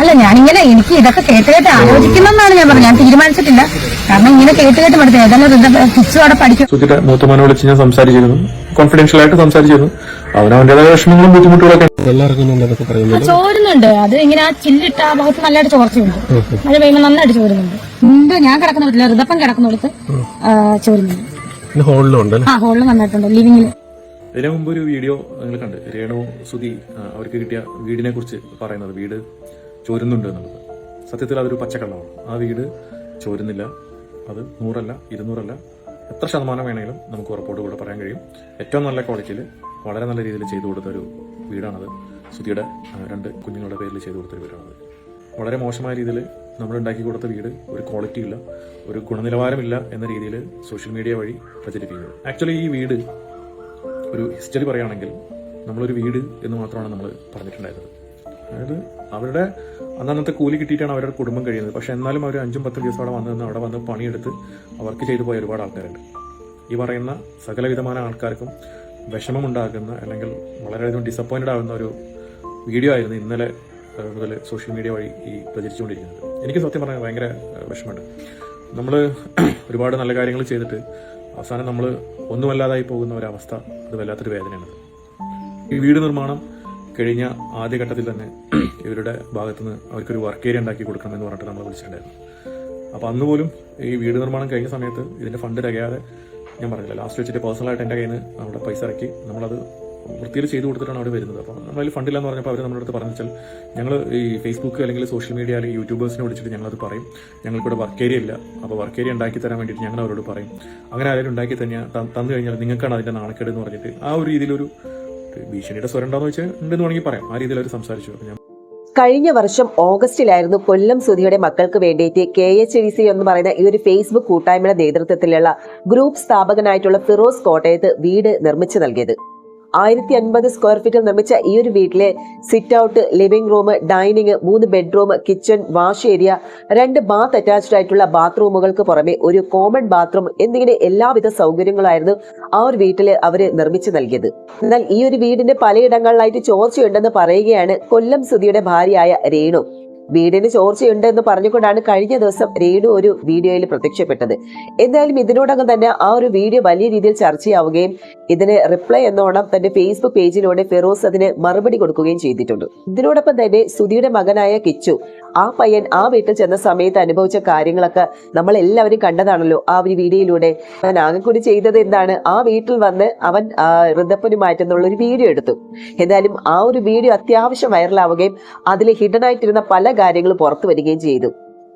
അല്ല ഞാനിങ്ങനെ എനിക്ക് ഇതൊക്കെ കേട്ട് കേട്ട് ആലോചിക്കുന്നെന്നാണ് ഞാൻ പറഞ്ഞത്. ഞാൻ തീരുമാനിച്ചിട്ടില്ല. കാരണം ഇങ്ങനെ കേട്ട് കേട്ട് പഠിത്തം ഏതായാലും കിച്ചു അവിടെ പഠിക്കും. സുധിയുടെ മൂത്തമാനെ വിളിച്ച് ഞാൻ സംസാരിച്ചിരുന്നു. കോൺഫിഡൻഷ്യൽ ആയിട്ട് സംസാരിച്ചിരുന്നു. അവനവന്റേതായ വിഷമങ്ങളും ബുദ്ധിമുട്ടുകളൊക്കെ എല്ലാവർക്കും എന്നൊക്കെ പറയുന്നത് ചോരുന്നുണ്ട്. അത് ഇങ്ങനെ ആ ചില്ലിട്ട ആ ഭാഗത്ത് നല്ലതായിട്ട് ചോർച്ചയുണ്ട്. മഴ പെയ്യുമ്പോൾ നന്നായിട്ട് ചോരുന്നുണ്ട്. മുമ്പ് ഞാൻ കിടക്കുന്ന വീട്ടിൽ ഋതപ്പം കിടക്കുന്നിടത്ത് ചോരുന്നുണ്ട്. ഹോളിലുണ്ട് ഉണ്ട് അല്ലേ ആ ഹോളിൽ നന്നായിട്ടുണ്ട്. ലിവിങ്ങിൽ ഇതിനു മുമ്പ് ഒരു വീഡിയോ നിങ്ങൾ കണ്ട്. രേണു സുധി അവർക്ക് കിട്ടിയ വീടിനെ കുറിച്ച് പറയുന്നത്. വീട് ചോരുന്നുണ്ട് എന്നുള്ളത്. സത്യത്തിൽ അതൊരു പച്ചക്കള്ളമാണ്. ആ വീട് ചോരുന്നില്ല. അത് നൂറല്ല ഇരുന്നൂറല്ല എത്ര ശതമാനം വേണമെങ്കിലും നമുക്ക് ഉറപ്പോട് കൂടെ പറയാൻ കഴിയും. ഏറ്റവും നല്ല ക്വാളിറ്റിയിൽ വളരെ നല്ല രീതിയിൽ ചെയ്തു കൊടുത്ത ഒരു വീടാണത്. സുധിയുടെ ആ, രണ്ട് കുഞ്ഞുങ്ങളുടെ പേരിൽ ചെയ്തു കൊടുത്തൊരു വീടാണത്. വളരെ മോശമായ രീതിയിൽ നമ്മൾ ഉണ്ടാക്കി കൊടുത്ത വീട് ഒരു ക്വാളിറ്റി ഇല്ല ഒരു ഗുണനിലവാരമില്ല എന്ന രീതിയിൽ സോഷ്യൽ മീഡിയ വഴി പ്രചരിപ്പിക്കുന്നത് ആക്ച്വലി ഈ വീട് ഒരു ഹിസ്റ്ററി പറയുകയാണെങ്കിൽ നമ്മളൊരു വീട് എന്ന് മാത്രമാണ് നമ്മൾ പറഞ്ഞിട്ടുണ്ടായിരുന്നത്. അതായത് അവരുടെ അന്നന്നത്തെ കൂലി കിട്ടിയിട്ടാണ് അവരുടെ കുടുംബം കഴിയുന്നത്. പക്ഷെ എന്നാലും അവർ അഞ്ചും പത്തും ദിവസം അവിടെ വന്നു അവിടെ വന്ന് പണിയെടുത്ത് അവർക്ക് ചെയ്തു പോയ ഒരുപാട് ആൾക്കാരുണ്ട്. ഈ പറയുന്ന സകലവിധമായ ആൾക്കാർക്കും വിഷമമുണ്ടാകുന്ന അല്ലെങ്കിൽ വളരെയധികം ഡിസപ്പോയിന്റഡ് ആകുന്ന ഒരു വീഡിയോ ആയിരുന്നു ഇന്നലെ മുതൽ സോഷ്യൽ മീഡിയ വഴി ഈ പ്രചരിച്ചുകൊണ്ടിരിക്കുന്നത്. എനിക്ക് സത്യം പറഞ്ഞാൽ ഭയങ്കര വിഷമമുണ്ട്. നമ്മൾ ഒരുപാട് നല്ല കാര്യങ്ങൾ ചെയ്തിട്ട് അവസാനം നമ്മൾ ഒന്നുമല്ലാതായി പോകുന്ന ഒരവസ്ഥ അത് വല്ലാത്തൊരു വേദനയാണ്. ഈ വീട് നിർമ്മാണം കഴിഞ്ഞ ആദ്യഘട്ടത്തിൽ തന്നെ ഇവരുടെ ഭാഗത്തുനിന്ന് അവർക്കൊരു വർക്ക് ഏരിയ ഉണ്ടാക്കി കൊടുക്കണമെന്ന് പറഞ്ഞിട്ട് നമ്മൾ വിളിച്ചിട്ടുണ്ടായിരുന്നു. അപ്പോൾ അന്ന് പോലും ഈ വീട് നിർമ്മാണം കഴിഞ്ഞ സമയത്ത് ഇതിന്റെ ഫണ്ട് തികയാതെ ഞാൻ പറഞ്ഞില്ല. ലാസ്റ്റ് വെച്ചിട്ട് പേഴ്സണലായിട്ട് എന്റെ കയ്യിൽ നിന്ന് നമ്മുടെ പൈസ ഇറക്കി നമ്മളത് വൃത്തിയിൽ ചെയ്തു കൊടുത്തിട്ടാണ് അവർ വരുന്നത്. അപ്പോൾ നമ്മൾ ഫണ്ടില്ല എന്ന് പറഞ്ഞപ്പോൾ അവർ നമ്മുടെ അടുത്ത് പറഞ്ഞു വെച്ചാൽ ഞങ്ങൾ ഈ ഫേസ്ബുക്ക് അല്ലെങ്കിൽ സോഷ്യൽ മീഡിയ അല്ലെങ്കിൽ യൂട്യൂബേഴ്സിനെ വിളിച്ചിട്ട് ഞങ്ങളത് പറയും. ഞങ്ങൾക്കിവിടെ വർക്ക് ഏരിയ ഇല്ല. അപ്പോൾ വർക്ക് ഏരിയ ഉണ്ടാക്കി തരാൻ വേണ്ടിയിട്ട് ഞങ്ങൾ അവരോട് പറയും. അങ്ങനെ ആരെങ്കിലും ഉണ്ടാക്കി തന്നെ തന്നു കഴിഞ്ഞാൽ നിങ്ങൾക്കാണ് അതിന്റെ നാണക്കേട് എന്ന് പറഞ്ഞിട്ട് ആ ഒരു രീതിയിലൊരു ഭീഷണിയുടെ സ്വരം ഉണ്ടോന്ന് വെച്ചാൽ ഉണ്ടെന്ന് വേണമെങ്കിൽ പറയാം. ആ രീതിയിൽ അവർ സംസാരിച്ചു. ഞാൻ കഴിഞ്ഞ വർഷം ഓഗസ്റ്റിലായിരുന്നു കൊല്ലം സുധിയുടെ മക്കൾക്ക് വേണ്ടിയിട്ട് കെ എച്ച് ഡി സി എന്ന് പറയുന്ന ഈ ഒരു ഫേസ്ബുക്ക് കൂട്ടായ്മയുടെ നേതൃത്വത്തിലുള്ള ഗ്രൂപ്പ് സ്ഥാപകനായിട്ടുള്ള ഫിറോസ് കോട്ടയത്ത് വീട് നിർമ്മിച്ചു നൽകിയത്. ആയിരത്തി അൻപത് സ്ക്വയർ ഫീറ്റിൽ നിർമ്മിച്ച ഈ ഒരു വീട്ടിലെ sit out living room dining മൂന്ന് ബെഡ്റൂം കിച്ചൺ വാഷ് ഏരിയ രണ്ട് ബാത്ത് അറ്റാച്ച്ഡ് ആയിട്ടുള്ള ബാത്റൂമുകൾക്ക് പുറമെ ഒരു കോമൺ ബാത്റൂം എന്നിങ്ങനെ എല്ലാവിധ സൗകര്യങ്ങളായിരുന്നു ആ ഒരു വീട്ടിൽ അവർ നിർമ്മിച്ചു നൽകിയത്. എന്നാൽ ഈ ഒരു വീടിന്റെ പലയിടങ്ങളിലായിട്ട് ചോർച്ചയുണ്ടെന്ന് പറയുകയാണ് കൊല്ലം സുധിയുടെ ഭാര്യയായ രേണു. വീടിന് ചോർച്ചയുണ്ട് എന്ന് പറഞ്ഞുകൊണ്ടാണ് കഴിഞ്ഞ ദിവസം രേണു ഒരു വീഡിയോയിൽ പ്രത്യക്ഷപ്പെട്ടത്. എന്തായാലും ഇതിനോടകം തന്നെ ആ ഒരു വീഡിയോ വലിയ രീതിയിൽ ചർച്ചയാവുകയും ഇതിന് റിപ്ലൈ എന്നോണം തന്റെ ഫേസ്ബുക്ക് പേജിലൂടെ ഫിറോസ് അതിന് മറുപടി കൊടുക്കുകയും ചെയ്തിട്ടുണ്ട്. ഇതിനോടൊപ്പം തന്നെ സുധിയുടെ മകനായ കിച്ചു ആ പയ്യൻ ആ വീട്ടിൽ ചെന്ന സമയത്ത് അനുഭവിച്ച കാര്യങ്ങളൊക്കെ നമ്മൾ എല്ലാവരും കണ്ടതാണല്ലോ ആ ഒരു വീഡിയോയിലൂടെ. അവൻ ആകെ കൂടി ചെയ്തത് എന്താണ്? ആ വീട്ടിൽ വന്ന് അവൻ ആ, മാറ്റുന്നുള്ള ഒരു വീഡിയോ എടുത്തു. എന്തായാലും ആ ഒരു വീഡിയോ അത്യാവശ്യം വൈറലാവുകയും അതിൽ ഹിഡൻ ആയിട്ടിരുന്ന പല കാര്യങ്ങളും പുറത്തു വരികയും ചെയ്തു.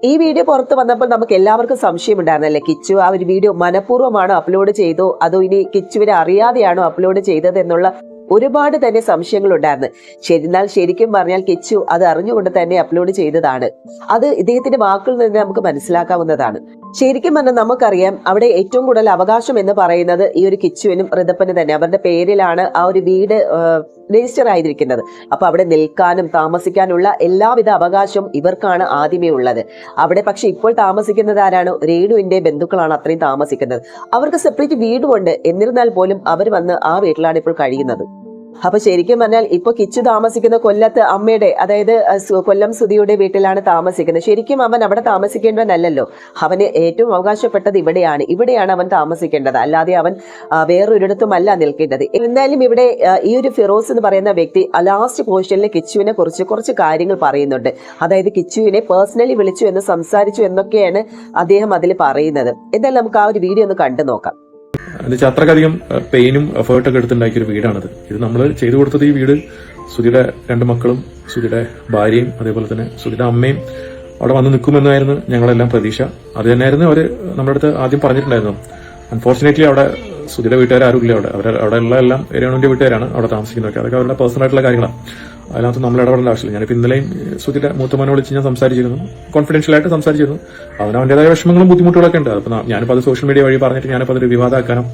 ഈ വീഡിയോ പുറത്ത് വന്നപ്പോൾ നമുക്ക് എല്ലാവർക്കും സംശയം ഉണ്ടായിരുന്നല്ലേ? കിച്ചു ആ ഒരു വീഡിയോ മനഃപൂർവമാണോ അപ്ലോഡ് ചെയ്തോ? അതോ ഇനി കിച്ചുവിനെ അറിയാതെയാണോ അപ്ലോഡ് ചെയ്തത് എന്നുള്ള ഒരുപാട് തന്നെ സംശയങ്ങൾ ഉണ്ടായിരുന്നു ശരിന്നാൽ ശരിക്കും പറഞ്ഞാൽ കിച്ചു അത് അറിഞ്ഞുകൊണ്ട് തന്നെ അപ്ലോഡ് ചെയ്തതാണ്. അത് ഇദ്ദേഹത്തിന്റെ വാക്കുകളിൽ നിന്ന് നമുക്ക് മനസ്സിലാക്കാവുന്നതാണ്. ശരിക്കും പറഞ്ഞാൽ നമുക്കറിയാം അവിടെ ഏറ്റവും കൂടുതൽ അവകാശം എന്ന് പറയുന്നത് ഈ ഒരു കിച്ചുവിനും ഋതപ്പനും തന്നെ. അവരുടെ പേരിലാണ് ആ ഒരു വീട് രജിസ്റ്റർ ആയിരിക്കുന്നത്. അപ്പൊ അവിടെ നിൽക്കാനും താമസിക്കാനുള്ള എല്ലാവിധ അവകാശവും ഇവർക്കാണ് ആദ്യമേ ഉള്ളത്. അവിടെ പക്ഷെ ഇപ്പോൾ താമസിക്കുന്നത് ആരാണ്? രേണുവിന്റെ ബന്ധുക്കളാണ് അത്രയും താമസിക്കുന്നത്. അവർക്ക് സെപ്പറേറ്റ് വീടുമുണ്ട്. എന്നിരുന്നാൽ പോലും അവർ വന്ന് ആ വീട്ടിലാണ് ഇപ്പോൾ കഴിയുന്നത്. അപ്പൊ ശരിക്കും പറഞ്ഞാൽ ഇപ്പൊ കിച്ചു താമസിക്കുന്ന കൊല്ലത്ത് അമ്മയുടെ അതായത് കൊല്ലം സുധിയുടെ വീട്ടിലാണ് താമസിക്കുന്നത്. ശരിക്കും അവൻ അവിടെ താമസിക്കേണ്ടവനല്ലല്ലോ. അവന് ഏറ്റവും അവകാശപ്പെട്ടത് ഇവിടെയാണ്. ഇവിടെയാണ് അവൻ താമസിക്കേണ്ടത്. അല്ലാതെ അവൻ വേറൊരിടത്തുമല്ല നിൽക്കേണ്ടത്. എന്തായാലും ഇവിടെ ഈ ഒരു ഫിറോസ് എന്ന് പറയുന്ന വ്യക്തി ലാസ്റ്റ് പോർഷനിൽ കിച്ചുവിനെ കുറിച്ച് കുറച്ച് കാര്യങ്ങൾ പറയുന്നുണ്ട്. അതായത് കിച്ചുവിനെ പേഴ്സണലി വിളിച്ചു എന്ന് സംസാരിച്ചു എന്നൊക്കെയാണ് അദ്ദേഹം അതിൽ പറയുന്നത്. എന്തായാലും നമുക്ക് ആ ഒരു വീഡിയോ ഒന്ന് കണ്ടു നോക്കാം എന്ന് വെച്ചാൽ അത്രക്കധികം പെയിനും എഫേർട്ടൊക്കെ എടുത്തുണ്ടാക്കിയൊരു വീടാണത്. ഇത് നമ്മൾ ചെയ്തു കൊടുത്തത് ഈ വീട് സുധിയുടെ രണ്ട് മക്കളും സുധിയുടെ ഭാര്യയും അതേപോലെ തന്നെ സുധിയുടെ അമ്മയും അവിടെ വന്ന് നിൽക്കുമെന്നായിരുന്നു ഞങ്ങളെല്ലാം പ്രതീക്ഷ. അത് തന്നെയായിരുന്നു അവർ നമ്മുടെ അടുത്ത് ആദ്യം പറഞ്ഞിട്ടുണ്ടായിരുന്നു അൺഫോർച്ചുനേറ്റ്ലി അവിടെ സുധിയുടെ വീട്ടുകാരും ആരും ഇല്ല അവിടെ അവിടെ ഉള്ള എല്ലാം രേണുവിന്റെ വീട്ടുകാരാണ് അവിടെ താമസിക്കുന്നതൊക്കെ. അതൊക്കെ അവരുടെ പേഴ്സണൽ ആയിട്ടുള്ള കാര്യങ്ങളാണ്. അതിനകത്ത് നമ്മൾ ഇടപെടേണ്ട ആവശ്യമില്ല. ഞാനിപ്പോൾ ഇന്നലെയും സുധിയുടെ മൂത്തമ്മനെ വിളിച്ച് ഞാൻ സംസാരിച്ചിരുന്നു. കോൺഫിഡൻഷ്യൽ ആയിട്ട് സംസാരിച്ചിരുന്നു. അവന് അവന്റെതായ വിഷമങ്ങളും ബുദ്ധിമുട്ടുകളൊക്കെ ഉണ്ട്. അപ്പോൾ ഞാനിപ്പോൾ അത് സോഷ്യൽ മീഡിയ വഴി പറഞ്ഞിട്ട് ഞാനിപ്പോൾ അതൊരു വിവാദമാക്കാനോ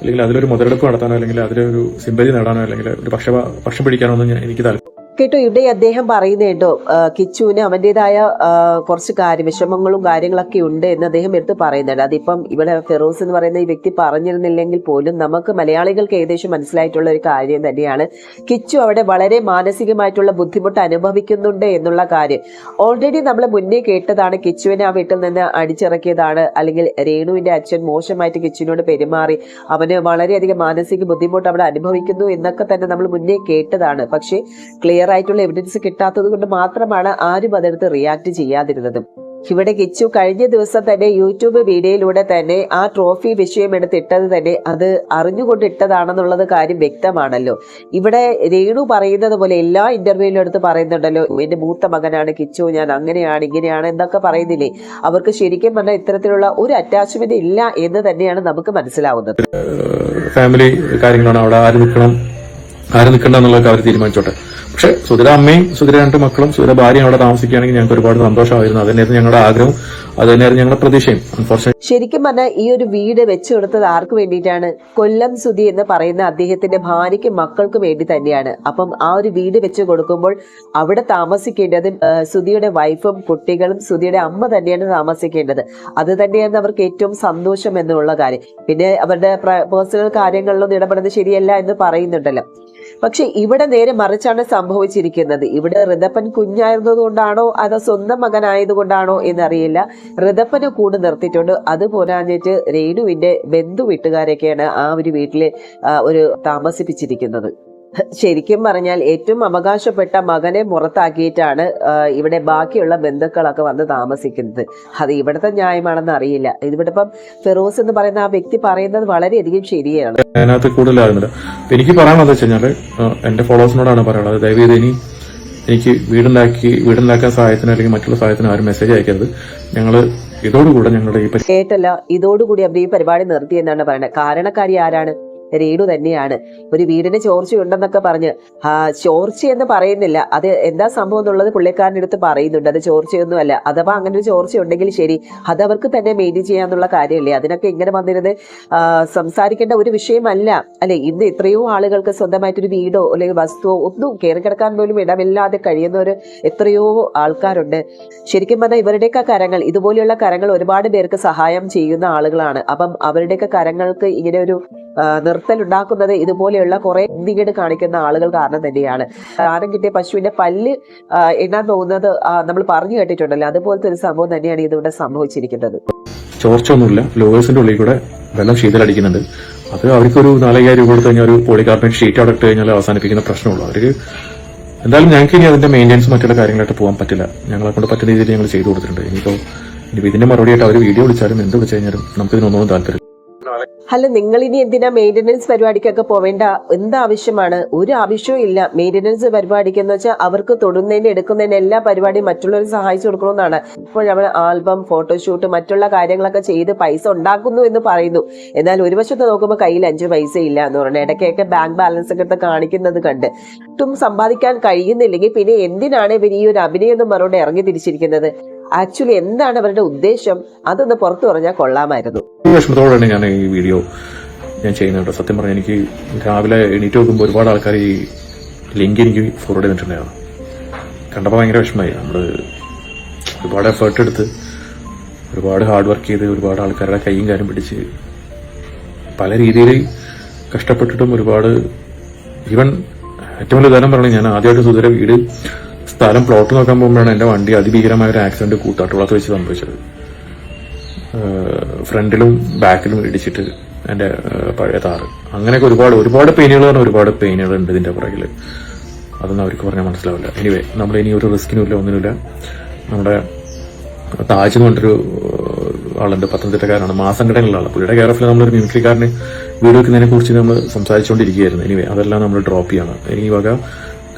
അല്ലെങ്കിൽ അതിലൊരു മുതലെടുപ്പ് നടത്താനോ അല്ലെങ്കിൽ അതിലൊരു സിമ്പതി നേടാനോ അല്ലെങ്കിൽ ഒരു പക്ഷ പക്ഷം പിടിക്കാനോ ഒന്നും എനിക്ക് താല്പര്യം കേട്ടോ ഇവിടെ അദ്ദേഹം ആ, കിച്ചുവിന് അവന്റെതായ കുറച്ച് കാര്യ വിഷമങ്ങളും കാര്യങ്ങളൊക്കെ ഉണ്ട് എന്ന് അദ്ദേഹം എടുത്ത് പറയുന്നുണ്ട്. അതിപ്പം ഇവിടെ ഫെറോസ് എന്ന് പറയുന്ന ഈ വ്യക്തി പറഞ്ഞിരുന്നില്ലെങ്കിൽ പോലും നമുക്ക് മലയാളികൾക്ക് ഏകദേശം മനസ്സിലായിട്ടുള്ള ഒരു കാര്യം തന്നെയാണ്. കിച്ചു അവിടെ വളരെ മാനസികമായിട്ടുള്ള ബുദ്ധിമുട്ട് അനുഭവിക്കുന്നുണ്ട് എന്നുള്ള കാര്യം. ഓൾറെഡി നമ്മൾ മുന്നേ കേട്ടതാണ് കിച്ചുവിനെ ആ വീട്ടിൽ നിന്ന് അടിച്ചിറക്കിയതാണ്. അല്ലെങ്കിൽ രേണുവിന്റെ അച്ഛൻ മോശമായിട്ട് കിച്ചുവിനോട് പെരുമാറി അവന് വളരെയധികം മാനസിക ബുദ്ധിമുട്ട് അവിടെ അനുഭവിക്കുന്നു എന്നൊക്കെ തന്നെ നമ്മൾ മുന്നേ കേട്ടതാണ്. പക്ഷേ ക്ലിയർ ആയിട്ടുള്ള എവിഡൻസ് കിട്ടാത്തത് കൊണ്ട് മാത്രമാണ് ആരും അതെടുത്ത് റിയാക്ട് ചെയ്യാതിരുന്നത്. ഇവിടെ കിച്ചു കഴിഞ്ഞ ദിവസം തന്നെ യൂട്യൂബ് വീഡിയോയിലൂടെ തന്നെ ആ ട്രോഫി വിഷയം തന്നെ അത് അറിഞ്ഞുകൊണ്ട് ഇട്ടതാണെന്നുള്ളത് കാര്യം വ്യക്തമാണല്ലോ. ഇവിടെ രേണു പറയുന്നത് പോലെ എല്ലാ ഇന്റർവ്യൂവിലും എടുത്ത് പറയുന്നുണ്ടല്ലോ എന്റെ മൂത്ത മകനാണ് കിച്ചു ഞാൻ അങ്ങനെയാണ് ഇങ്ങനെയാണ് എന്നൊക്കെ പറയുന്നില്ലേ? അവർക്ക് ശരിക്കും പറഞ്ഞാൽ ഇത്തരത്തിലുള്ള ഒരു അറ്റാച്ച്മെന്റ് ഇല്ല എന്ന് തന്നെയാണ് നമുക്ക് മനസ്സിലാവുന്നത്. ഫാമിലി കാര്യങ്ങളാണ് അവിടെ ആര് നിൽക്കണം ആര് നിൽക്കണ്ട എന്നുള്ളതൊക്കെ അവർ തീരുമാനിച്ചോട്ടെ. പക്ഷെ സുധിര അമ്മയും സുധിര രണ്ട് മക്കളും സുധിര ഭാര്യയും അവിടെ താമസിക്കുകയാണെങ്കിൽ ഞങ്ങൾക്ക് ഒരുപാട് സന്തോഷമായിരുന്നു. അതന്നെയായിരുന്നു ഞങ്ങളുടെ ആഗ്രഹം. അത് തന്നെയായിരുന്നു ഞങ്ങളുടെ പ്രതീക്ഷയും. അൺഫോർച്ചുനേറ്റ് ശരിക്കും പറഞ്ഞാൽ ഈ ഒരു വീട് വെച്ചു കൊടുത്തത് ആർക്ക് വേണ്ടിയിട്ടാണ്? കൊല്ലം സുധി എന്ന് പറയുന്ന അദ്ദേഹത്തിന്റെ ഭാര്യയ്ക്കും മക്കൾക്കും വേണ്ടി തന്നെയാണ്. അപ്പം ആ ഒരു വീട് വെച്ച് കൊടുക്കുമ്പോൾ അവിടെ താമസിക്കേണ്ടത് സുധിയുടെ വൈഫും കുട്ടികളും സുധിയുടെ അമ്മ തന്നെയാണ് താമസിക്കേണ്ടത്. അത് തന്നെയാണ് അവർക്ക് ഏറ്റവും സന്തോഷം എന്നുള്ള കാര്യം. പിന്നെ അവരുടെ പേഴ്സണൽ കാര്യങ്ങളിലൊന്നും ഇടപെടുന്നത് ശരിയല്ല എന്ന് പറയുന്നുണ്ടല്ലോ. പക്ഷെ ഇവിടെ നേരെ മറിച്ചാണ് സംഭവിച്ചിരിക്കുന്നത്. ഇവിടെ ഋതപ്പൻ കുഞ്ഞായിരുന്നതുകൊണ്ടാണോ അതോ സ്വന്തം മകനായതുകൊണ്ടാണോ എന്നറിയില്ല. ഋതപ്പനെ കൂട് നിർത്തിയിട്ടുണ്ട്. അത് പോരാഞ്ഞിട്ട് രേണുവിന്റെ ബന്ധു വീട്ടുകാരൊക്കെയാണ് ആ ഒരു വീട്ടിൽ ഒരു താമസിപ്പിച്ചിരിക്കുന്നത്. ശരിക്കും പറഞ്ഞാൽ ഏറ്റവും അവകാശപ്പെട്ട മകനെ പുറത്താക്കിയിട്ടാണ് ഇവിടെ ബാക്കിയുള്ള ബന്ധുക്കളൊക്കെ വന്ന് താമസിക്കുന്നത്. അത് ഇവിടുത്തെ ന്യായമാണെന്ന് അറിയില്ല. ഇവിടെ ഇപ്പം ഫിറോസ് എന്ന് പറയുന്ന ആ വ്യക്തി പറയുന്നത് വളരെയധികം ശരിയാണ്. അതിനകത്ത് കൂടുതലാകുന്നില്ല എനിക്ക് പറയാനുള്ളത് വെച്ച് എന്റെ ഫോളോവേഴ്സിനോടാണ് പറയുന്നത് ദയവീത് ഇനി എനിക്ക് വീടുണ്ടാക്കി വീടുണ്ടാക്കാൻ സഹായത്തിന് അല്ലെങ്കിൽ മറ്റുള്ള സഹായത്തിന് ആരും മെസ്സേജ് അയക്കരുത്. ഞങ്ങൾ ഇതോടുകൂടെ ഞങ്ങളുടെ ഈ കേട്ടല്ല ഇതോടുകൂടി അവർ ഈ പരിപാടി നിർത്തി എന്നാണ് പറയുന്നത്. കാരണക്കാരി ആരാണ്? രേണു തന്നെയാണ്. ഒരു വീടിന് ചോർച്ചയുണ്ടെന്നൊക്കെ പറഞ്ഞ് ചോർച്ച എന്ന് പറയുന്നില്ല. അത് എന്താ സംഭവം എന്നുള്ളത് പുള്ളിക്കാരന്റെ അടുത്ത് പറയുന്നുണ്ട്. അത് ചോർച്ചയൊന്നുമല്ല അഥവാ അങ്ങനെ ഒരു ചോർച്ച ഉണ്ടെങ്കിൽ ശരി അത് അവർക്ക് തന്നെ മെയിന്റെയിൻ ചെയ്യാന്നുള്ള കാര്യമല്ലേ? അതിനൊക്കെ ഇങ്ങനെ വന്നിരുന്ന് സംസാരിക്കേണ്ട ഒരു വിഷയമല്ല. അല്ലെ ഇന്ന് എത്രയോ ആളുകൾക്ക് സ്വന്തമായിട്ടൊരു വീടോ അല്ലെങ്കിൽ വസ്തുവോ ഒന്നും കയറി കിടക്കാൻ പോലും ഇടമില്ലാതെ കഴിയുന്നവർ എത്രയോ ആൾക്കാരുണ്ട്. ശരിക്കും പറഞ്ഞാൽ ഇവരുടെയൊക്കെ കരങ്ങൾ ഇതുപോലെയുള്ള കരങ്ങൾ ഒരുപാട് പേർക്ക് സഹായം ചെയ്യുന്ന ആളുകളാണ്. അപ്പം അവരുടെയൊക്കെ കരങ്ങൾക്ക് ഇങ്ങനെ ഒരു ആ, നിർത്തലുണ്ടാക്കുന്നത് ഇതുപോലെയുള്ള കുറെ ഇന്ത്യകേട് കാണിക്കുന്ന ആളുകൾ കാരണം തന്നെയാണ്. ദാനം കിട്ടിയ പശുവിന്റെ പല്ല് എണ്ണാൻ പോകുന്നത് നമ്മൾ പറഞ്ഞു കേട്ടിട്ടുണ്ടല്ലോ. അതുപോലത്തെ ഒരു സംഭവം തന്നെയാണ് ഇതിവിടെ സംഭവിച്ചിരിക്കുന്നത്. ചോർച്ചൊന്നുമില്ല ലോവേഴ്സിന്റെ ഉള്ളിൽ കൂടെ വെള്ളം ശീതലടിക്കുന്നുണ്ട്. അത് അവർക്കൊരു നാലയ്യായിരം രൂപ കൊടുത്ത് കഴിഞ്ഞാൽ ഒരു പോളികാർബണേറ്റ് ഷീറ്റ് അവിടെ ഇട്ട് കഴിഞ്ഞാൽ അവസാനിപ്പിക്കുന്ന പ്രശ്നമുള്ളൂ. അവർക്ക് എന്തായാലും ഞങ്ങൾക്ക് ഇനി അതിന്റെ മെയിന്റെനൻസ് മറ്റുള്ള കാര്യങ്ങളായിട്ട് പോകാൻ പറ്റില്ല. ഞങ്ങളെ കൊണ്ട് പറ്റുന്ന രീതിയിൽ ഞങ്ങൾ ചെയ്തു കൊടുത്തിട്ടുണ്ട്. ഇനിയിപ്പോൾ ഇനി ഇതിന്റെ മറുപടിയായിട്ട് അവർ വീഡിയോ വിളിച്ചാലും എന്ത് വിളിച്ചു കഴിഞ്ഞാലും നമുക്ക് ഇതിനൊന്നും താല്പര്യം അല്ല നിങ്ങൾ ഇനി എന്തിനാ മെയിന്റനൻസ് പരിപാടിക്കൊക്കെ പോവേണ്ട? എന്ത് ആവശ്യമാണ്? ഒരു ആവശ്യവും ഇല്ല. മെയിന്റനൻസ് പരിപാടിക്ക് എന്ന് വെച്ചാൽ അവർക്ക് തൊടുന്നതിന് എടുക്കുന്നതിന് എല്ലാ പരിപാടിയും മറ്റുള്ളവർ സഹായിച്ചു കൊടുക്കണമെന്നാണ്. ഇപ്പോൾ നമ്മൾ ആൽബം ഫോട്ടോഷൂട്ട് മറ്റുള്ള കാര്യങ്ങളൊക്കെ ചെയ്ത് പൈസ ഉണ്ടാക്കുന്നു എന്ന് പറയുന്നു. എന്നാൽ ഒരു വശത്ത് നോക്കുമ്പോൾ കയ്യിൽ അഞ്ച് പൈസ ഇല്ല എന്ന് പറഞ്ഞാൽ ഇടയ്ക്കൊക്കെ ബാങ്ക് ബാലൻസ് ഒക്കെ എടുത്ത് കാണിക്കുന്നത് കണ്ട്. ഒട്ടും സമ്പാദിക്കാൻ കഴിയുന്നില്ലെങ്കിൽ പിന്നെ എന്തിനാണ് ഇവർ ഈ ഒരു അഭിനയം എന്ന് മറുപടി ഇറങ്ങി തിരിച്ചിരിക്കുന്നത്? ആക്ച്വലി എന്താണ് അവരുടെ ഉദ്ദേശം? അതൊന്ന് പുറത്തു പറഞ്ഞാൽ കൊള്ളാമായിരുന്നു. വിഷമത്തോടെയാണ് ഞാൻ ഈ വീഡിയോ ഞാൻ ചെയ്യുന്നുണ്ട് സത്യം പറഞ്ഞാൽ എനിക്ക് രാവിലെ എണീറ്റ് നോക്കുമ്പോൾ ഒരുപാട് ആൾക്കാർ ഈ ലിങ്ക് എനിക്ക് ഫോർവേഡ് ചെയ്തിട്ടുണ്ടായിരുന്നു. കണ്ടപ്പോൾ ഭയങ്കര വിഷമമായി. നമ്മൾ ഒരുപാട് എഫേർട്ട് എടുത്ത് ഒരുപാട് ഹാർഡ് വർക്ക് ചെയ്ത് ഒരുപാട് ആൾക്കാരുടെ കൈയും കാര്യം പിടിച്ച് പല രീതിയിൽ കഷ്ടപ്പെട്ടിട്ടും ഒരുപാട് ഈവൻ ഏറ്റവും വലിയ ഉദാഹരണം പറഞ്ഞാൽ ഞാൻ ആദ്യമായിട്ട് സുധീര വീട് സ്ഥലം പ്ലോട്ട് നോക്കാൻ പോകുമ്പോഴാണ് എന്റെ വണ്ടി അതിഭീകരമായ ഒരു ആക്സിഡന്റ് കൂട്ടാട്ടുള്ളത് വെച്ച് സംഭവിച്ചത്. ഫ്രണ്ടിലും ബാക്കിലും ഇടിച്ചിട്ട് എന്റെ പഴയ താറ് അങ്ങനെയൊക്കെ ഒരുപാട് ഒരുപാട് പെയിനുകൾ പറഞ്ഞാൽ ഒരുപാട് പെയിനുകൾ ഉണ്ട് ഇതിന്റെ പുറകിൽ അതൊന്നും അവർക്ക് പറഞ്ഞാൽ മനസ്സിലാവില്ല. എനിവേ നമ്മൾ ഇനി ഒരു റിസ്കിനുമില്ല ഒന്നിനുമില്ല നമ്മുടെ താജ് എന്ന് പറഞ്ഞൊരു ആളുണ്ട് പത്തനംതിട്ടക്കാരനാണ്. മാസംഘടനയിലുള്ള ആൾ പുള്ളിയുടെ കെയർ ഓഫിൽ നമ്മളൊരു മിമിക്രിക്കാരന് വീട് വെക്കുന്നതിനെ കുറിച്ച് നമ്മൾ സംസാരിച്ചുകൊണ്ടിരിക്കുകയായിരുന്നു എനിവേ അതെല്ലാം നമ്മൾ ഡ്രോപ്പ് ചെയ്യണം. ഇനി വക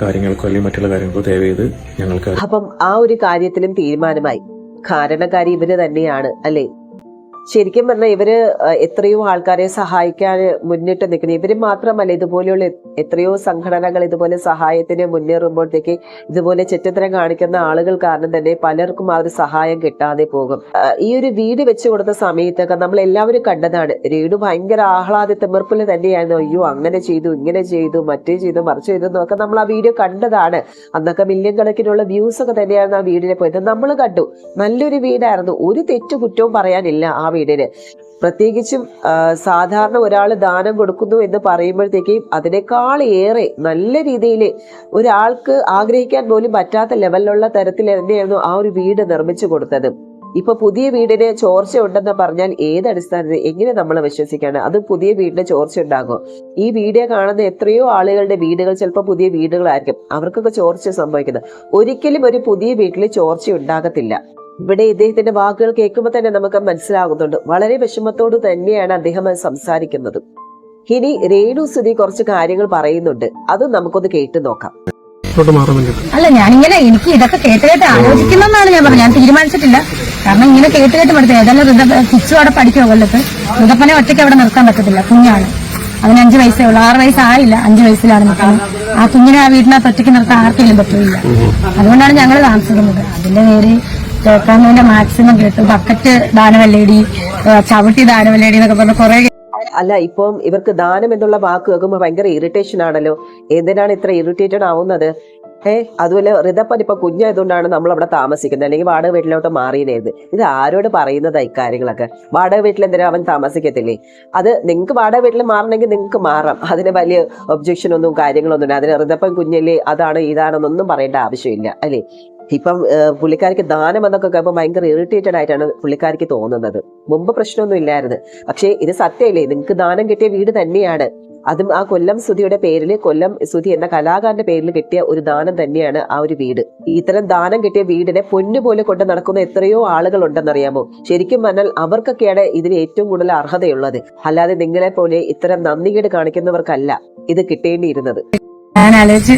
കാര്യങ്ങൾക്കോ അല്ലെങ്കിൽ മറ്റുള്ള കാര്യങ്ങൾക്കോ ദയവ് ചെയ്ത് ഞങ്ങൾക്ക് അപ്പം ആ ഒരു കാര്യത്തിലും തീരുമാനമായി. കാരണക്കാരി ഇവർ തന്നെയാണ് അല്ലെ? ശരിക്കും പറഞ്ഞാൽ ഇവർ എത്രയോ ആൾക്കാരെ സഹായിക്കാൻ മുന്നിട്ട് നിൽക്കുന്നത് ഇവർ മാത്രമല്ല ഇതുപോലെയുള്ള എത്രയോ സംഘടനകൾ ഇതുപോലെ സഹായത്തിന് മുന്നേറുമ്പോഴത്തേക്ക് ഇതുപോലെ ചെറ്റത്തരം കാണിക്കുന്ന ആളുകൾ കാരണം തന്നെ പലർക്കും ആ ഒരു സഹായം കിട്ടാതെ പോകും. ഈ ഒരു വീട് വെച്ചു കൊടുത്ത സമയത്തൊക്കെ നമ്മൾ എല്ലാവരും കണ്ടതാണ്. വീട് ഭയങ്കര ആഹ്ലാദ തിമിർപ്പിൽ തന്നെയായിരുന്നു. അയ്യോ അങ്ങനെ ചെയ്തു ഇങ്ങനെ ചെയ്തു മറ്റേ ചെയ്തു മറിച്ച് ചെയ്തു എന്നൊക്കെ നമ്മൾ ആ വീഡിയോ കണ്ടതാണ്. അന്നൊക്കെ മില്യൺ കണക്കിനുള്ള വ്യൂസ് ഒക്കെ തന്നെയായിരുന്നു ആ വീടിനെ പോയത്. നമ്മൾ കണ്ടു. നല്ലൊരു വീടായിരുന്നു. ഒരു തെറ്റു കുറ്റവും പറയാനില്ല. ആ വീടിന് പ്രത്യേകിച്ചും സാധാരണ ഒരാൾ ദാനം കൊടുക്കുന്നു എന്ന് പറയുമ്പോഴത്തേക്കും അതിനേക്കാൾ ഏറെ നല്ല രീതിയിൽ ഒരാൾക്ക് ആഗ്രഹിക്കാൻ പോലും പറ്റാത്ത ലെവലിലുള്ള തരത്തിൽ തന്നെയായിരുന്നു ആ ഒരു വീട് നിർമ്മിച്ചു കൊടുത്തത്. ഇപ്പൊ പുതിയ വീടിന് ചോർച്ച ഉണ്ടെന്ന് പറഞ്ഞാൽ ഏത് അടിസ്ഥാനത്തിൽ എങ്ങനെ നമ്മൾ വിശ്വസിക്കാണ് അത് പുതിയ വീടിന് ചോർച്ച ഉണ്ടാകും. ഈ വീഡിയോ കാണുന്ന എത്രയോ ആളുകളുടെ വീടുകൾ ചിലപ്പോൾ പുതിയ വീടുകളായിരിക്കും. അവർക്കൊക്കെ ചോർച്ച സംഭവിക്കുന്നത്. ഒരിക്കലും ഒരു പുതിയ വീട്ടിൽ ചോർച്ച ഉണ്ടാകത്തില്ല. ഇവിടെ ഇദ്ദേഹത്തിന്റെ വാക്കുകൾ കേൾക്കുമ്പോൾ തന്നെ നമുക്ക് മനസ്സിലാകുന്നുണ്ട്. വളരെ വിഷമത്തോട് തന്നെയാണ് അദ്ദേഹം അത് സംസാരിക്കുന്നത്. ഇനി രേണു സുധി കുറച്ച് കാര്യങ്ങൾ പറയുന്നുണ്ട്. അത് നമുക്കൊന്ന് കേട്ടു നോക്കാം. അല്ല ഞാനിങ്ങനെ എനിക്ക് ഇതൊക്കെ കേട്ട് കേട്ട് ആലോചിക്കുന്നെന്നാണ് ഞാൻ പറഞ്ഞത്. ഞാൻ തീരുമാനിച്ചിട്ടില്ല. കാരണം ഇങ്ങനെ കേട്ട് കേട്ട് പഠിത്തം. ഏതായാലും ഋത കിച്ചു അവിടെ പഠിക്കുമോ കൊല്ലത്ത്. ഋതപ്പനെ ഒറ്റയ്ക്ക് അവിടെ നിർത്താൻ പറ്റത്തില്ല. കുഞ്ഞാണ്. അതിന് അഞ്ചു വയസ്സേ ഉള്ളൂ. ആറ് വയസ്സായില്ല അഞ്ചു വയസ്സിലാണ് നിൽക്കുന്നത്. ആ കുഞ്ഞിനെ ആ വീട്ടിനകത്ത് ഒറ്റയ്ക്ക് നിർത്താൻ ആർക്കെങ്കിലും പറ്റില്ല അതുകൊണ്ടാണ് ഞങ്ങൾ താമസിക്കുന്നത്. അതിന്റെ പേര് കേൾക്കാന്നതിന്റെ മാക്സിമം കേട്ടു. ബക്കറ്റ് ദാനവല്ലേടി ചവിട്ടി ദാനവല്ലേടി എന്നൊക്കെ പറഞ്ഞ കുറെ അല്ല ഇപ്പം ഇവർക്ക് ദാനം എന്നുള്ള വാക്ക് കേൾക്കുമ്പോൾ ഭയങ്കര ഇറിറ്റേഷൻ ആണല്ലോ. എന്തിനാണ് ഇത്ര ഇറിറ്റേറ്റഡ് ആവുന്നത്? ഏ അതുപോലെ ഋതപ്പൻ ഇപ്പൊ കുഞ്ഞായതുകൊണ്ടാണ് നമ്മൾ അവിടെ താമസിക്കുന്നത്. അല്ലെങ്കിൽ വാടക വീട്ടിലോട്ട് മാറിയതായിരുന്നു ഇത് ആരോട് പറയുന്നതാ ഇക്കാര്യങ്ങളൊക്കെ വാടക വീട്ടിൽ എന്തിനാ അവൻ താമസിക്കത്തില്ലേ? അത് നിങ്ങൾക്ക് വാടക വീട്ടിൽ മാറണമെങ്കിൽ നിങ്ങൾക്ക് മാറാം. അതിന് വലിയ ഒബ്ജക്ഷൻ ഒന്നും കാര്യങ്ങളൊന്നും ഇല്ല. അതിന് ഋതപ്പൻ കുഞ്ഞല്ലേ അതാണ് ഇതാണെന്നൊന്നും പറയേണ്ട ആവശ്യമില്ല അല്ലേ? ഇപ്പം പുള്ളിക്കാരിക്ക് ദാനം എന്നൊക്കെ കേൾക്കുമ്പോൾ ഭയങ്കര ഇറിറ്റേറ്റഡ് ആയിട്ടാണ് പുള്ളിക്കാരിക്ക് തോന്നുന്നത്. മുമ്പ് പ്രശ്നമൊന്നും ഇല്ലായിരുന്നു. പക്ഷേ ഇത് സത്യമല്ലേ? നിങ്ങൾക്ക് ദാനം കിട്ടിയ വീട് തന്നെയാണ്. അതും ആ കൊല്ലം സുധിയുടെ പേരിൽ കൊല്ലം സുധി എന്ന കലാകാരന്റെ പേരിൽ കിട്ടിയ ഒരു ദാനം തന്നെയാണ് ആ ഒരു വീട്. ഇത്തരം ദാനം കിട്ടിയ വീടിനെ പൊന്നുപോലെ കൊണ്ട് നടക്കുന്ന എത്രയോ ആളുകൾ ഉണ്ടെന്നറിയാമോ ശരിക്കും പറഞ്ഞാൽ അവർക്കൊക്കെയാണ് ഇതിന് ഏറ്റവും കൂടുതൽ അർഹതയുള്ളത്. അല്ലാതെ നിങ്ങളെ പോലെ ഇത്തരം നന്ദികേട് കാണിക്കുന്നവർക്കല്ല ഇത് കിട്ടേണ്ടിയിരുന്നത്. ഞാൻ ആലോചിച്ച്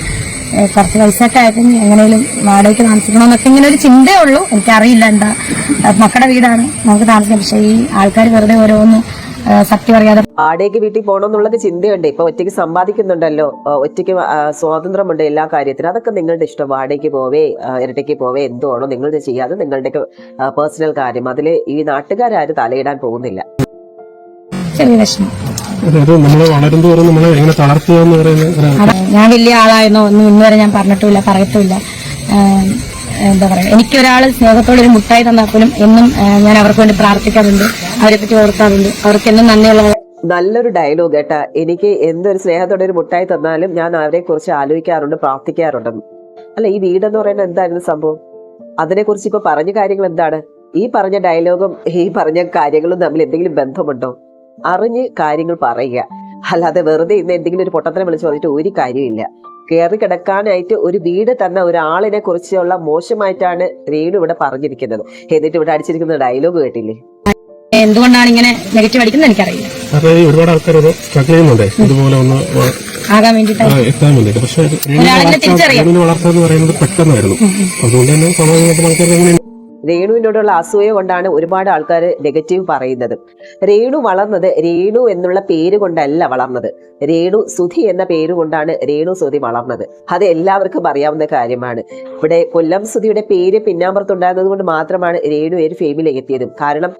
കുറച്ച് പൈസ ഒക്കെ ആയപ്പോൾ എങ്ങനെയും വാടകയ്ക്ക് താമസിക്കണമെന്നൊക്കെ ഇങ്ങനെ ഒരു ചിന്തയേ ഉള്ളൂ. എനിക്കറിയില്ല എന്താ മക്കളുടെ വീടാണ് നമുക്ക് താമസിക്കാം. പക്ഷേ ഈ ആൾക്കാർ വെറുതെ ഓരോന്നും സത്യം അറിയാതെ വാടകയ്ക്ക് വീട്ടിൽ പോകണം എന്നുള്ളത് ചിന്തയുണ്ട്. ഇപ്പൊ ഒറ്റയ്ക്ക് സമ്പാദിക്കുന്നുണ്ടല്ലോ. ഒറ്റയ്ക്ക് സ്വാതന്ത്ര്യമുണ്ട് എല്ലാ കാര്യത്തിനും. അതൊക്കെ നിങ്ങളുടെ ഇഷ്ടം. വാടകയ്ക്ക് പോവേ ഇരട്ടയ്ക്ക് പോവേ എന്തോ ആണോ നിങ്ങളുടെ ചെയ്യാതെ നിങ്ങളുടെ പേഴ്സണൽ കാര്യം. അതിൽ ഈ നാട്ടുകാരും തലയിടാൻ പോകുന്നില്ല. ചെറിയ വിഷമം. നമ്മളെ എങ്ങനെ തളർത്തുക എന്ന് പറയുന്ന ഞാൻ വലിയ ആളായിരുന്നോ. ഒന്നും ഇന്ന് വരെ ഞാൻ പറഞ്ഞിട്ടില്ല പറയത്തുമില്ല. എന്താ പറയാ എനിക്ക് ഒരാൾ സ്നേഹത്തോടെ ഒരു മുട്ടായി തന്നാൽ പോലും എന്നും ഞാൻ അവർക്ക് വേണ്ടി പ്രാർത്ഥിക്കാറുണ്ട് അവരെ പറ്റി ഓർക്കാറുണ്ട്. അവർക്ക് എന്നും നന്ദിയുള്ള നല്ലൊരു ഡയലോഗ് കേട്ടാ എനിക്ക് എന്തൊരു സ്നേഹത്തോടെ ഒരു മുട്ടായി തന്നാലും ഞാൻ അവരെ കുറിച്ച് ആലോചിക്കാറുണ്ട് പ്രാർത്ഥിക്കാറുണ്ടെന്ന് അല്ല ഈ വീടെന്ന് പറയുന്ന എന്തായിരുന്നു സംഭവം? അതിനെക്കുറിച്ച് ഇപ്പൊ പറഞ്ഞ കാര്യങ്ങൾ എന്താണ്? ഈ പറഞ്ഞ ഡയലോഗും ഈ പറഞ്ഞ കാര്യങ്ങളും തമ്മിൽ എന്തെങ്കിലും ബന്ധമുണ്ടോ? അറിഞ്ഞ് കാര്യങ്ങൾ പറയുക. അല്ലാതെ വെറുതെ ഇന്ന് എന്തെങ്കിലും ഒരു പൊട്ടത്തിനെ വിളിച്ച് പറഞ്ഞിട്ട് ഒരു കാര്യമില്ല കയറി കിടക്കാനായിട്ട് ഒരു വീട് തന്ന ഒരാളിനെ കുറിച്ചുള്ള മോശമായിട്ടാണ് രേണു ഇവിടെ പറഞ്ഞിരിക്കുന്നത്. എന്നിട്ട് ഇവിടെ അടിച്ചിരിക്കുന്ന ഡയലോഗ് കേട്ടില്ലേ? എന്തുകൊണ്ടാണ് ഇങ്ങനെ നെഗറ്റീവ് അടിക്കുന്നത് എനിക്കറിയില്ല. ഈ ഒരുപാട് ആൾക്കാർ അത് സ്ട്രഗിൾ ചെയ്യുന്നുണ്ട്. ഇതുപോലെ ഒന്ന് ആകാൻ വേണ്ടിയിട്ട്? പക്ഷെ. വളർത്തുക എന്ന് പറയുന്നത് പെട്ടെന്നായിരുന്നു. അതുകൊണ്ട് തന്നെ ആൾക്കാർക്ക് എങ്ങനെ രേണുവിനോടുള്ള അസൂയ കൊണ്ടാണ് ഒരുപാട് ആൾക്കാർ നെഗറ്റീവ് പറയുന്നത്. രേണു വളർന്നത് രേണു എന്നുള്ള പേര് കൊണ്ടല്ല വളർന്നത്. രേണു സുധി എന്ന പേര് കൊണ്ടാണ് രേണു സുധി വളർന്നത്. അത് എല്ലാവർക്കും അറിയാവുന്ന കാര്യമാണ്. ഇവിടെ കൊല്ലം സുധിയുടെ പേര് പിന്നാമ്പുറത്തുണ്ടായിരുന്നത് കൊണ്ട് മാത്രമാണ് രേണു ഒരു ഫെയിമിലേക്ക് കാരണം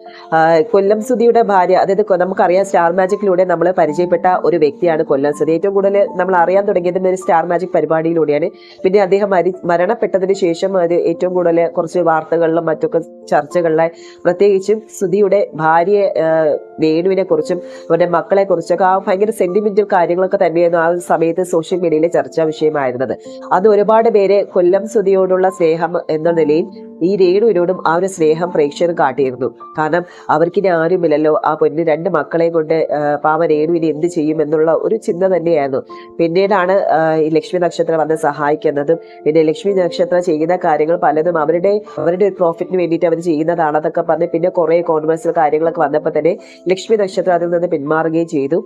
കൊല്ലം സുധിയുടെ ഭാര്യ അതായത് നമുക്കറിയാം സ്റ്റാർ മാജിക്കിലൂടെ നമ്മൾ പരിചയപ്പെട്ട ഒരു വ്യക്തിയാണ് കൊല്ലം സുധി. ഏറ്റവും കൂടുതൽ നമ്മൾ അറിയാൻ തുടങ്ങിയത് ഒരു സ്റ്റാർ മാജിക് പരിപാടിയിലൂടെയാണ് പിന്നെ അദ്ദേഹം മരി മരണപ്പെട്ടതിന് ശേഷം ഏറ്റവും കൂടുതൽ കുറച്ച് വാർത്തകളിലും മറ്റൊക്കെ ചർച്ചകളിലായി. പ്രത്യേകിച്ചും സുധിയുടെ ഭാര്യയെ വേണുവിനെ കുറിച്ചും അവരുടെ മക്കളെ കുറിച്ചൊക്കെ ആ ഭയങ്കര സെന്റിമെന്റൽ കാര്യങ്ങളൊക്കെ തന്നെയായിരുന്നു ആ സമയത്ത് സോഷ്യൽ മീഡിയയിലെ ചർച്ചാ വിഷയമായിരുന്നത്. അത് ഒരുപാട് പേരെ കൊല്ലം സുധിയോടുള്ള സ്നേഹം എന്ന നിലയിൽ ഈ രേണുവിനോടും ആ ഒരു സ്നേഹം പ്രേക്ഷകർ കാട്ടിയിരുന്നു. കാരണം അവർക്കിനി ആരുമില്ലല്ലോ. ആ പൊന്ന് രണ്ട് മക്കളെ കൊണ്ട് പാവ രേണുവിനെ എന്ത് ചെയ്യും എന്നുള്ള ഒരു ചിന്ത തന്നെയായിരുന്നു. പിന്നീടാണ് ഈ ലക്ഷ്മി നക്ഷത്രം വന്ന് സഹായിക്കുന്നതും പിന്നെ ലക്ഷ്മി നക്ഷത്രം ചെയ്യുന്ന കാര്യങ്ങൾ പലതും അവരുടെ അവരുടെ പ്രോഫിറ്റിന് വേണ്ടിയിട്ട് അവർ ചെയ്യുന്നതാണെന്നൊക്കെ പറഞ്ഞ് പിന്നെ കുറേ കോൺവേഴ്സ്യൽ കാര്യങ്ങളൊക്കെ വന്നപ്പോൾ തന്നെ ലക്ഷ്മി നക്ഷത്രം അതിൽ നിന്ന് പിന്മാറുകയും ചെയ്തു.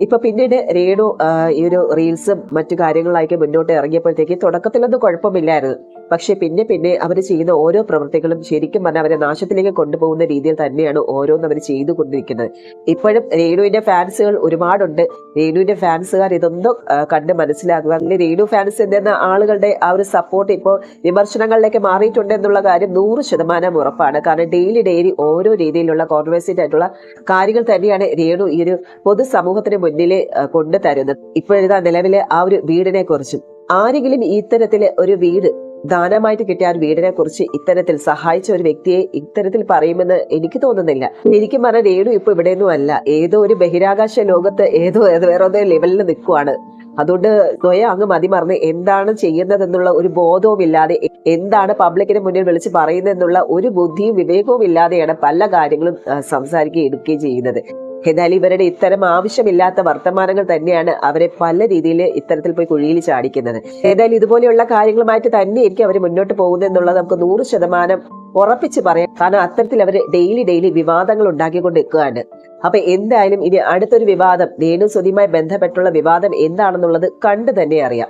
ഇപ്പൊ പിന്നീട് രേണു ഈ ഒരു റീൽസും മറ്റു കാര്യങ്ങളായിട്ട് മുന്നോട്ട് ഇറങ്ങിയപ്പോഴത്തേക്ക് തുടക്കത്തിലൊന്നും കുഴപ്പമില്ലായിരുന്നു. പക്ഷെ പിന്നെ പിന്നെ അവർ ചെയ്യുന്ന ഓരോ പ്രവൃത്തികളും ശരിക്കും പറഞ്ഞാൽ അവരെ നാശത്തിലേക്ക് കൊണ്ടുപോകുന്ന രീതിയിൽ തന്നെയാണ് ഓരോന്നും അവർ ചെയ്തുകൊണ്ടിരിക്കുന്നത്. ഇപ്പോഴും രേണുവിന്റെ ഫാൻസുകൾ ഒരുപാടുണ്ട്. രേണുവിന്റെ ഫാൻസുകാർ ഇതൊന്നും കണ്ട് മനസ്സിലാക്കുക. അങ്ങനെ രേണു ഫാൻസ് എന്ന ആളുകളുടെ ആ ഒരു സപ്പോർട്ട് ഇപ്പോൾ വിമർശനങ്ങളിലേക്ക് മാറിയിട്ടുണ്ട് എന്നുള്ള കാര്യം നൂറ് ശതമാനം ഉറപ്പാണ്. കാരണം ഡെയിലി ഡെയിലി ഓരോ രീതിയിലുള്ള കോൺട്രവേഴ്സിറ്റ് ആയിട്ടുള്ള കാര്യങ്ങൾ തന്നെയാണ് രേണു ഈ ഒരു പൊതുസമൂഹത്തിന് മുന്നിൽ കൊണ്ടുതരുന്നത്. ഇപ്പോഴിതാ നിലവിലെ ആ ഒരു വീടിനെ കുറിച്ചും. ആരെങ്കിലും ഇത്തരത്തിൽ ഒരു വീട് ദാനമായിട്ട് കിട്ടിയ ആ വീടിനെ കുറിച്ച് ഇത്തരത്തിൽ സഹായിച്ച ഒരു വ്യക്തിയെ ഇത്തരത്തിൽ പറയുമെന്ന് എനിക്ക് തോന്നുന്നില്ല. എനിക്ക് പറഞ്ഞ രേണു ഇപ്പൊ ഇവിടെയൊന്നും അല്ല. ഏതോ ഒരു ബഹിരാകാശ ലോകത്ത് ഏതോ വേറെ ലെവലിൽ നിൽക്കുവാണ്. അതുകൊണ്ട് സ്വയം അങ്ങ് മതിമറന്ന് എന്താണ് ചെയ്യുന്നതെന്നുള്ള ഒരു ബോധവും ഇല്ലാതെ എന്താണ് പബ്ലിക്കിന് മുന്നിൽ വിളിച്ച് പറയുന്നതെന്നുള്ള ഒരു ബുദ്ധിയും വിവേകവും ഇല്ലാതെയാണ് പല കാര്യങ്ങളും സംസാരിക്കുകയും എടുക്കുകയും ചെയ്യുന്നത്. എന്നാൽ ഇവരുടെ ഇത്തരം ആവശ്യമില്ലാത്ത വർത്തമാനങ്ങൾ തന്നെയാണ് അവരെ പല രീതിയിൽ ഇത്തരത്തിൽ പോയി കുഴിയിൽ ചാടിക്കുന്നത്. ഏതായാലും ഇതുപോലെയുള്ള കാര്യങ്ങളുമായിട്ട് തന്നെയായിരിക്കും അവർ മുന്നോട്ട് പോകുന്നത് എന്നുള്ളത് നമുക്ക് നൂറ് ശതമാനം ഉറപ്പിച്ച് പറയാം. കാരണം അത്തരത്തിൽ അവർ ഡെയിലി ഡെയിലി വിവാദങ്ങൾ ഉണ്ടാക്കിക്കൊണ്ട് നിൽക്കുകയാണ്. അപ്പൊ എന്തായാലും ഇനി അടുത്തൊരു വിവാദം രേണു സ്വതിയുമായി ബന്ധപ്പെട്ടുള്ള വിവാദം എന്താണെന്നുള്ളത് കണ്ടു തന്നെ അറിയാം.